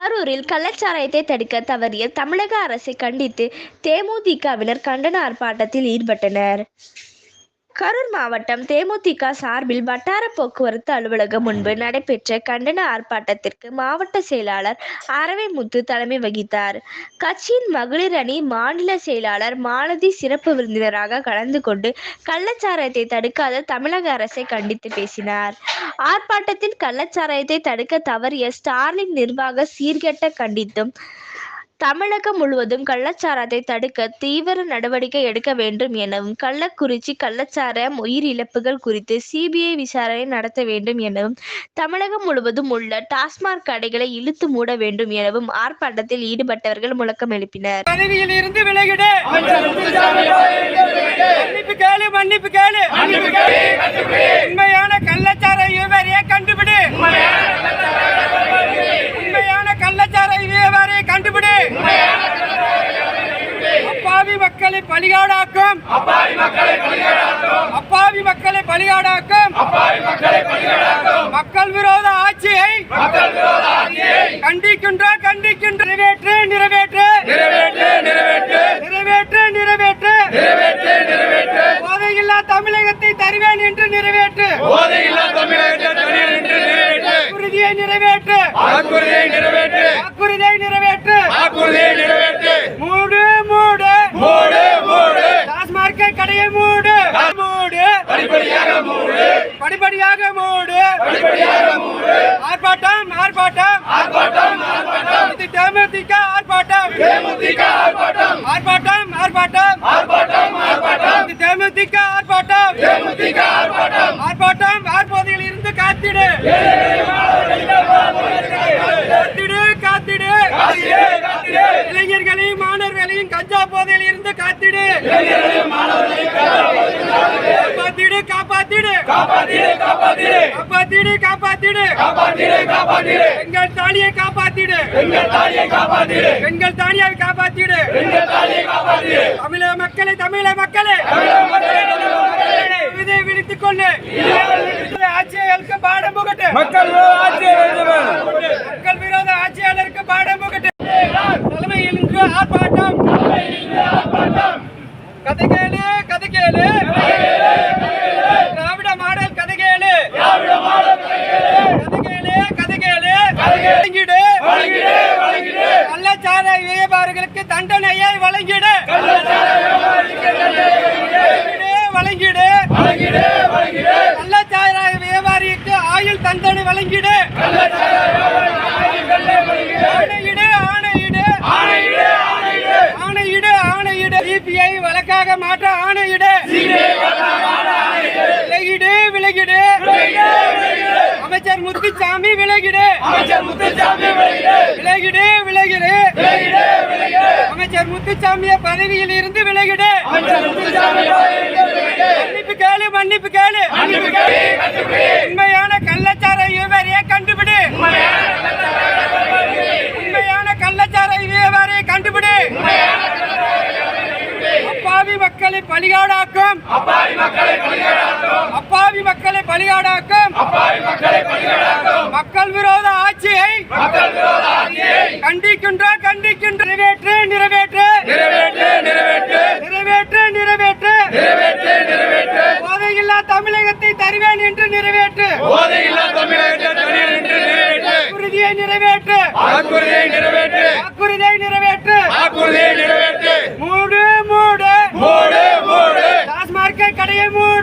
கரூரில் கள்ளச்சாராயத்தை தடுக்க தவறிய தமிழக அரசை கண்டித்து தேமுதிகவினர் கண்டன ஆர்ப்பாட்டத்தில் ஈடுபட்டனர். கரூர் மாவட்டம் தேமுதிக சார்பில் வட்டார போக்குவரத்து அலுவலகம் முன்பு நடைபெற்ற கண்டன ஆர்ப்பாட்டத்திற்கு மாவட்ட செயலாளர் அரவைமுத்து தலைமை வகித்தார். கட்சியின் மகளிர் அணி மாநில செயலாளர் மாலதி சிறப்பு விருந்தினராக கலந்து கொண்டு கள்ளச்சாராயத்தை தடுக்காத தமிழக அரசை கண்டித்து பேசினார். ஆர்ப்பாட்டத்தில் கள்ளச்சாராயத்தை தடுக்க தவறிய ஸ்டார்லிங் நிர்வாக சீர்கெட்ட கண்டித்தும் தமிழகம் முழுவதும் கள்ளச்சாராயத்தை தடுக்க தீவிர நடவடிக்கை எடுக்க வேண்டும் எனவும் கள்ளக்குறிச்சி கள்ளச்சார உயிரிழப்புகள் குறித்து சிபிஐ விசாரணை நடத்த வேண்டும் எனவும் தமிழகம் முழுவதும் உள்ள டாஸ்மாக் கடைகளை இழுத்து மூட வேண்டும் எனவும் ஆர்ப்பாட்டத்தில் ஈடுபட்டவர்கள் முழக்கம் எழுப்பினர். பதவியில் இருந்து உண்மையான கள்ளச்சார கண்டுபிடி. கண்டுபிடி. அப்பாவி மக்களை பலிகாடாக்கும் அப்பாவி மக்களை பலிகாடாக்கும் மக்கள் விரோத ஆட்சியை கண்டிக்கின்றோம் கண்டிக்கின்ற நிறைவேற்று நிறைவேற்று. நிறைவேற்று நிறைவேற்று. போதையில்லா தமிழகத்தை தருவேன் என்று நிறைவேற்று. போதையில்லா தமிழகத்தை தனியார் என்று நிறைவேற்று. உறுதியை நிறைவேற்று. வாக்குறுதியை நிறைவேற்று. வாக்குறுதியை நிறைவேற்று வாக்குறுதியை நிறைவேற்று மூடு மூடு மூடு மூடு டாஸ்மார்க்கை கடையை மூடு மூடு படிப்படியாக மூடு படிப்படியாக மூடு படிப்படியாக மூடு ஆர்ப்பாட்டம் ஆர்ப்பாட்டம் ஆர்ப்பாட்டம் ஆர்ப்பாட்டம் இது தேமுதிக ஆர்ப்பாட்டம். தேமுதிக ஆர்ப்பாட்டம் ஆர்ப்பாட்டம். ஆர்ப்பாட்டம் ஆர்ப்பாட்டம் ஆர்ப்பாட்டம் தேமுதிக ஆர்ப்பாட்டம். தேமுதிக ஆர்ப்பாட்டம் ஆர்ப்பாட்டம் ஆர்ப்போதையில் இருந்து காத்திடு. காத்திடு காத்திடு. காத்திடு, காத்திடு. இளைஞர்களையும் கஞ்சா போதையில் இருந்து காத்திடு. காப்பாத்திடு காப்பாத்திடு. காப்பாத்திடு காப்பாத்திடு. காப்பாத்திடு காப்பாத்திடு காப்பாத்திடு எங்கள் தாலியை காப்பாத்திடு. எங்கள் தாலியை காப்பாத்திடு. எங்கள் தாலியை காப்பாத்திடு எங்கள் தாலியை காப்பாத்திடு தமிழக மக்களை தமிழக மக்களை. விதை விடுத்துக் கொண்டு ஆட்சியை பாடம் போகட்டு. மக்கள் கள்ளச்சார வியாபாரிகளுக்கு தண்டனையை வழங்கிடு. வழங்கிடு கள்ளச்சார வியாபாரிக்கு ஆயுள் தண்டனை வழங்கிடு. ஆணையிடு ஆணையிடு. ஆணையிடு ஆணையிடு. ஆணையிடு ஆணையிடு சிபிஐ வழக்காக மாற்ற ஆணையிடு. விலகிடு விலகிடு. அமைச்சர் முத்துசாமி விலகிடு. அமைச்சர் முத்துசாமி விலகிடு. விலகிடு. விலகிடு. அமைச்சர் முத்துசாமிய பதவியில் இருந்து விலகிடு. மன்னிப்பு கேளு மன்னிப்பு கேளு. உண்மையான கள்ளச்சார வியாபாரியை கண்டுபிடி. உண்மையான கள்ளச்சார வியாபாரியை கண்டுபிடி. அப்பாவி மக்களை பலிகாடாக்கும். அப்பாவி மக்களை பலிகடாக்கும். அப்பாவி மக்களை பலிகாடாக்கும் அப்பாவி மக்களை விரோத ஆட்சியை மக்கள் விரோத ஆட்சியை கண்டிக்கின்றோம் கண்டிக்கின்ற நிறைவேற்று நிறைவேற்று. நிறைவேற்று நிறைவேற்று. நிறைவேற்று நிறைவேற்று. நிறைவேற்று நிறைவேற்று. போதையில்லா தமிழகத்தை தருவேன் என்று நிறைவேற்று. போதையில்லா தமிழகத்தை தனியார் என்று நிறைவேற்று. வாக்குறுதியை நிறைவேற்று. வாக்குறுதியை நிறைவேற்று. வாக்குறுதியை நிறைவேற்று. மூடு மூடு. மூடு மூடு. டாஸ்மார்க்கை கடையை மூடு.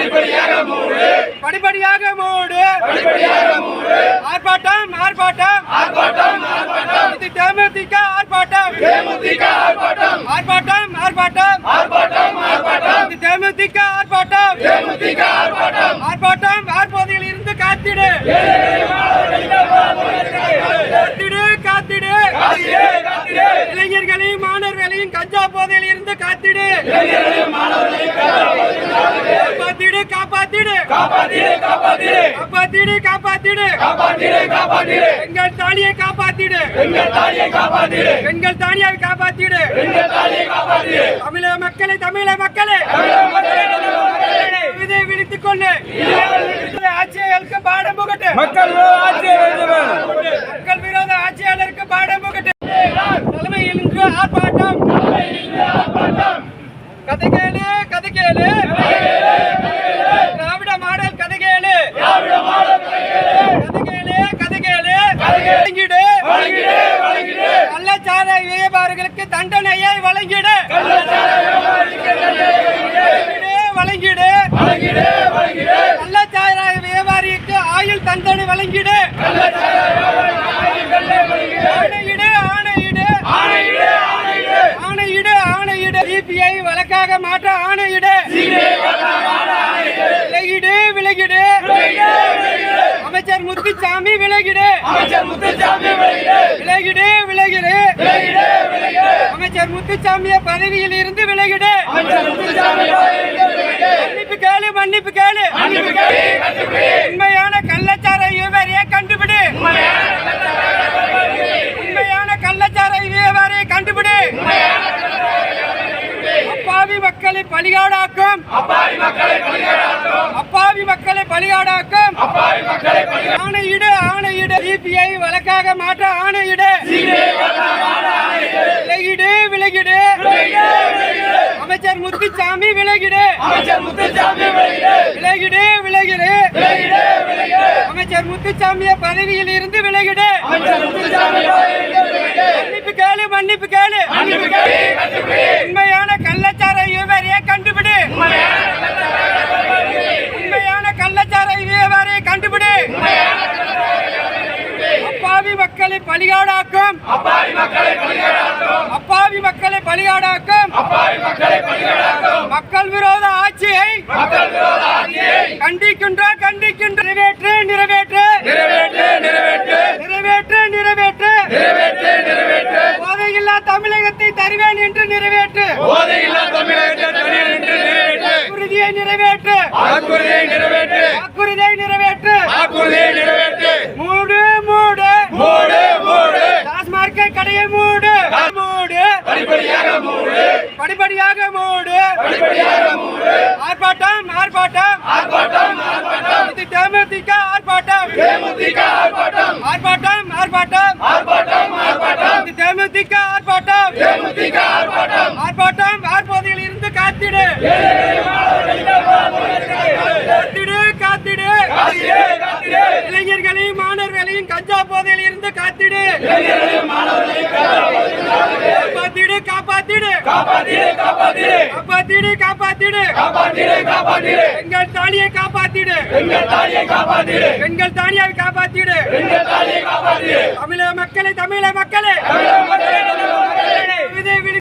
படிப்படியாக மூடு. படிப்படியாக மூடு. படிப்படியாக மூடு. ஆர்ப்பாட்டம் ஆர்ப்பாட்டம். ஆர்ப்பாட்டம் ஆர்ப்பாட்டம். இது தேமுதிக ஆர்ப்பாட்டம். தேமுதிக ஆர்ப்பாட்டம். ஆர்ப்பாட்டம் ஆர்ப்பாட்டம். ஆர்ப்பாட்டம் ஆர்ப்பாட்டம். இது தேமுதிக ஆர்ப்பாட்டம். தேமுதிக ஆர்ப்பாட்டம். ஆர்ப்பாட்டம் ஆர்ப்போதையில் இருந்து காத்திடு. காத்திடு காத்திடு. இளைஞர்களையும் மாணவர்களையும் கஞ்சா போதையில் இருந்து காத்திடு. மாணவர்களையும் மக்களை தமிழக மக்களை. இதை விழித்துக் கொண்டு ஆட்சியர்களுக்கு பாடம் புகட்டு. மக்கள் மக்கள் விரோத ஆட்சியாளருக்கு பாடம் புகட்டு. தலைமையில் இன்று ஆர்ப்பாட்டம். வியாபாரிகளுக்கு தண்டனையை வழங்கிடு. வழங்கிடு வழங்கிடு. கள்ளச்சாராய வியாபாரிக்கு ஆயுள் தண்டனை வழங்கிடு. ஆணையிடு ஆணையிடு. ஆணையிடு ஆணையிடு. ஆணையிடு சிபிஐ வழக்காக மாற்ற ஆணையிடு. விலகிடு விலகிடு. அமைச்சர் முத்துசாமி விலகிடு அமைச்சர் முத்துசாமி விலகிடு. விலகிடு விலகிடு. முத்துசாமிய பதவியில் இருந்து விலகிடு. மன்னிப்பு கேளு மன்னிப்பு கேளு. உண்மையான கள்ளச்சார வியாபாரியை கண்டுபிடி. உண்மையான கள்ளச்சார வியாபாரியை கண்டுபிடி. அப்பாவி மக்களை பலிகாடாக்கும் அப்பாவி மக்களை பலிகடாக்கும் அப்பாவி மக்களை பலிகாடாக்கும் அப்பாவி மக்களை ஆணையிடு ஆணையிடு சிபிஐ வழக்காக மாற்ற ஆணையிடு அமைச்சர் முத்துசாமி விலகிடு. அமைச்சர் முத்துசாமி விலகிடு. விலகிடு விலகிடு. அமைச்சர் முத்துசாமிய பதவியில் இருந்து விலகிடு. மன்னிப்பு கேளு. மன்னிப்பு கேளு மன்னிப்பு கேளு கண்டுபிடி உண்மையான கள்ளச்சார வியாபாரியை கண்டுபிடி உண்மையான கள்ளச்சார வியாபாரியை கண்டுபிடி அப்பாவி மக்களை பலிகாடாக்கும் அப்பாவி மக்களை பலிகடாக்கும் அப்பாவி மக்களை பலிகாடாக்கும் அப்பாவி மக்களை பலிகடாக்கும் மக்கள் விரோத ஆட்சியை மக்கள் விரோத ஆட்சியை கண்டிக்கின்றோம் கண்டிக்கின்ற. நிறைவேற்று நிறைவேற்று. நிறைவேற்று நிறைவேற்று. நிறைவேற்று நிறைவேற்று. நிறைவேற்று நிறைவேற்று. போதையில்லா தமிழகத்தை தருவேன் என்று நிறைவேற்று போதையில்லா தமிழகத்தை தனியார் என்று நிறைவேற்று வாக்குறுதியை நிறைவேற்று வாக்குறுதியை நிறைவேற்று வாக்குறுதியை நிறைவேற்று வாக்குறுதியை நிறைவேற்று மூடு மூடு மூடு மூடு டாஸ்மார்க்கை கடையை மூடு மூடு படிப்படியாக மூடு. ஆர்ப்பாட்டம் ஆர்ப்பாட்டம். ஆர்ப்பாட்டம் ஆர்ப்பாட்டம். இது தேமுதிக ஆர்ப்பாட்டம். தேமுதிக ஆர்ப்பாட்டம். ஆர்ப்பாட்டம் ஆர்ப்பாட்டம். ஆர்ப்பாட்டம் ஆர்ப்பாட்டம். இது தேமுதிக ஆர்ப்பாட்டம். தேமுதிக ஆர்ப்பாட்டம். ஆர்ப்பாட்டம் ஆர்ப்போதையில் இருந்து காத்திடு. காத்திடு காத்திடு. காத்திடு, காத்திடு. இளைஞர்களையும் மாணவர்களையும் கஞ்சா போதையில் இருந்து காத்திடு. காப்பாத்திடு காப்பாத்திடு காப்பாத்திடு. காப்பாத்திடு காப்பாத்திடு. காப்பாத்திடு காப்பாத்திடு. காப்பாத்திடு எங்கள் தாலியை காப்பாத்திடு. எங்கள் தாலியை காப்பாத்திடு. எங்கள் தாலியை காப்பாத்திடு. எங்கள் தாலியை காப்பாத்திடு. தமிழக மக்களை தமிழக மக்களை.